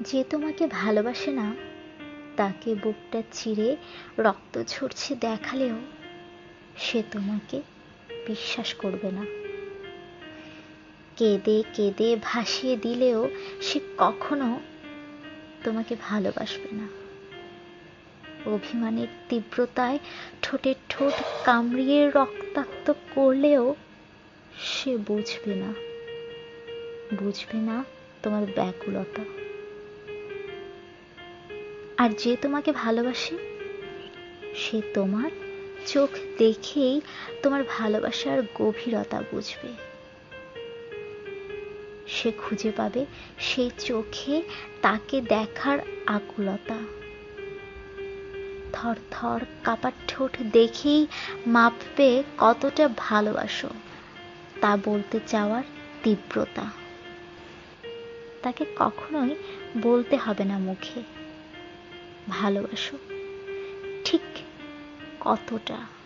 যে তোমাকে ভালোবাসে না, তাকে বুকটা চিরে রক্ত ঝরছে দেখালেও সে তোমাকে বিশ্বাস করবে না। কেঁদে কেঁদে ভাসিয়ে দিলেও সে কখনো তোমাকে ভালোবাসবে না। অভিমানের তীব্রতায় ঠোঁটের ঠোঁট কামড়িয়ে রক্তাক্ত করলেও সে বুঝবে না। বুঝবে না তোমার ব্যাকুলতা। আর যে তোমাকে ভালোবাসে, সে তোমার চোখ দেখেই তোমার ভালোবাসার গভীরতা বুঝবে। সে খুঁজে পাবে সেই চোখে তাকে দেখার আকুলতা। থর থর কাপার ঠোঁট দেখেই মাপবে কতটা ভালোবাসো, তা বলতে চাওয়ার তীব্রতা। তাকে কখনোই বলতে হবে না মুখে। ভালোবাসো। ঠিক কতটা